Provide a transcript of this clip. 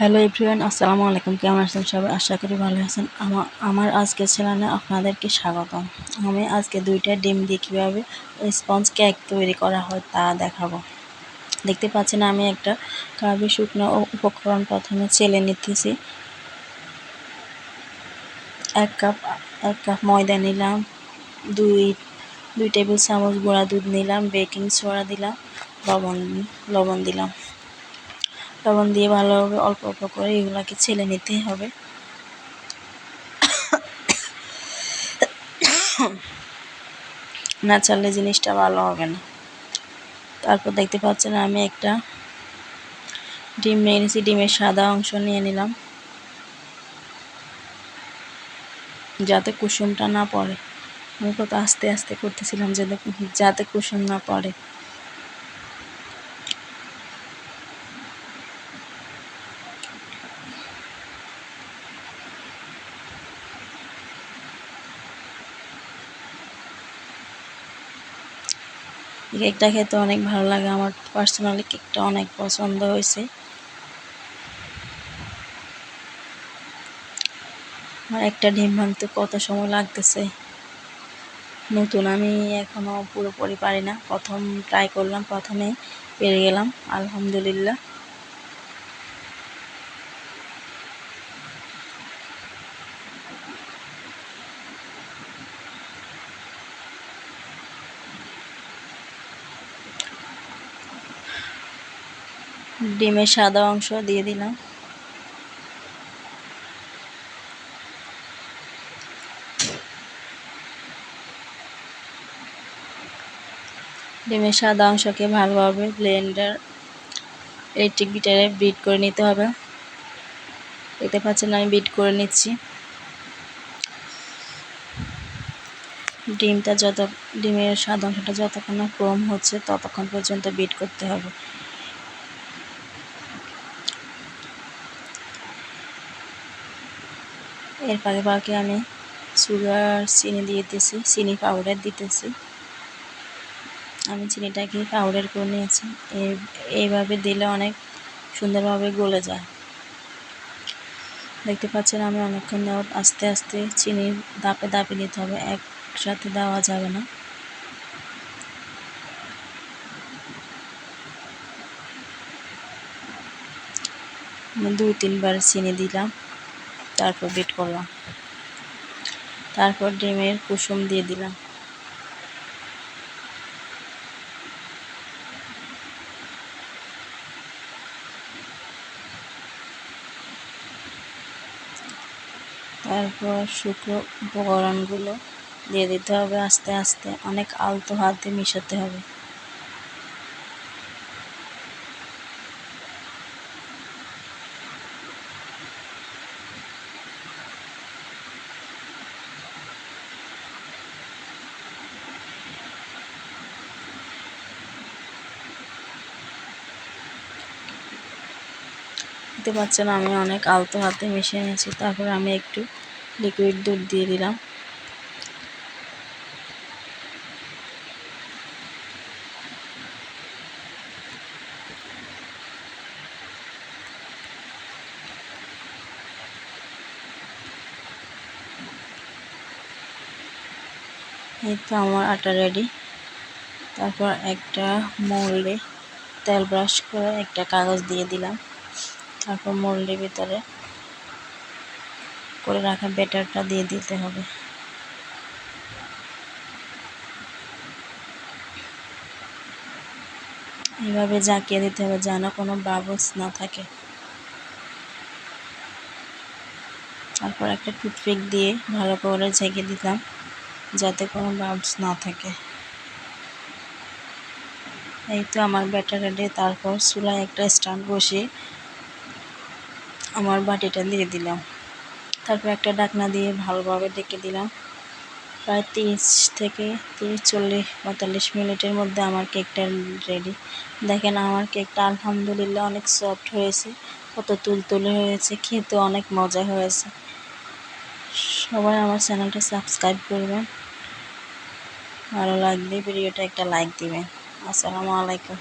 Hello everyone, আসসালামু আলাইকুম। কেমন আছেন সবাই? আশা করি ভালো আছেন। আমার আমার আজকে চ্যানেলে আপনাদেরকে স্বাগতম। আমি আজকে দুইটা ডিম দিয়ে কীভাবে স্পঞ্জ কেক তৈরি করা হয় তা দেখাবো। দেখতে পাচ্ছেন আমি একটা কাবি শুকনো উপকরণ প্রথমে চেলে নিতেছি। এক কাপ এক কাপ ময়দা নিলাম, দুই দুই টেবিল চামচ গুঁড়া দুধ নিলাম, বেকিং সোডা দিলাম, লবণ লবণ দিলাম। লবণ দিয়ে ভালোভাবে অল্প অল্প করে এগুলাকে ছেলে নিতে হবে। না চাললে জিনিসটা ভালো হবে না। তারপর দেখতে পাচ্ছেন আমি একটা ডিম নিয়ে নিয়েছি ডিমের সাদা অংশ নিয়ে নিলাম। যাতে কুসুমটা না পড়ে। আমি কত আস্তে আস্তে করতেছিলাম যাতে যাতে কুসুম না পড়ে। কেকটা খেতে অনেক ভালো লাগে। আমার পার্সোনালি কেকটা অনেক পছন্দ হয়েছে। আমার একটা ডিম ভাঙতে কত সময় লাগতেছে। নতুন আমি এখনও পুরোপুরি পারি না। প্রথম ট্রাই করলাম, প্রথমে পেরে গেলাম, আলহামদুলিল্লাহ। ডিমের সাদা অংশ দিয়ে দিলাম। ডিমের সাদা অংশকে ভালোভাবে ব্লেন্ডার ইলেকট্রিক বিটারে বিট করে নিতে হবে। দেখতে পাচ্ছেন আমি বিট করে নিচ্ছি। ডিমটা যত ডিমের সাদা অংশটা যতক্ষণ না ক্রম হচ্ছে ততক্ষণ পর্যন্ত বিট করতে হবে। এর পাকে পাকে আমি সুগার চিনি দিয়ে দিতেছি, চিনি পাউডার দিতেছি। আমি চিনিটাকে পাউডার করে নিয়েছি। এইভাবে দিলে অনেক সুন্দরভাবে গলে যায়। দেখতে পাচ্ছেন আমি অনেকক্ষণ দেওয়া আস্তে আস্তে চিনি দাপে দাপে দিতে হবে, একসাথে দেওয়া যাবে না। দুই তিনবার চিনি দিলাম। তারপর বিট করলাম। তারপর ডিমের কুসুম দিয়ে দিলাম। তারপর শুকনো উপকরণগুলো দিয়ে দিতে হবে আস্তে আস্তে। অনেক আলতো হাতে মিশাতে হবে। দেখতে পাচ্ছেন আমি অনেক আলতো হাতে মিশিয়ে নিয়েছি। তারপর আমি একটু লিকুইড দুধ দিয়ে দিলাম। এই তো আমার আটা রেডি তারপর একটা মোল্ডে তেল ব্রাশ করে একটা কাগজ দিয়ে দিলাম। তারপর মোল্ডের ভিতরে করে রাখা ব্যাটারটা দিয়ে দিতে হবে। এভাবে জাকিয়ে দিতে হবে যেন কোনো বাবলস না থাকে। তারপর একটা টুথপিক দিয়ে ভালো করে ঝেঁকে দিতাম যাতে কোনো বাবলস না থাকে। এই তো আমার ব্যাটার রেডি তারপর চুলায় একটা স্ট্যান্ড বসিয়ে আমার বাটিটা দিয়ে দিলাম। তারপর একটা ডাকনা দিয়ে ভালোভাবে ডেকে দিলাম। প্রায় তিরিশ থেকে তিরিশ, চল্লিশ, পঁয়তাল্লিশ মিনিটের মধ্যে আমার কেকটা রেডি দেখেন আমার কেকটা আলহামদুলিল্লাহ অনেক সফট হয়েছে, কত তুলতুলে হয়েছে খেতে অনেক মজা হয়েছে। সবাই আমার চ্যানেলটা সাবস্ক্রাইব করবেন, ভালো লাগলে ভিডিওটা একটা লাইক দিবেন। আসসালামু আলাইকুম।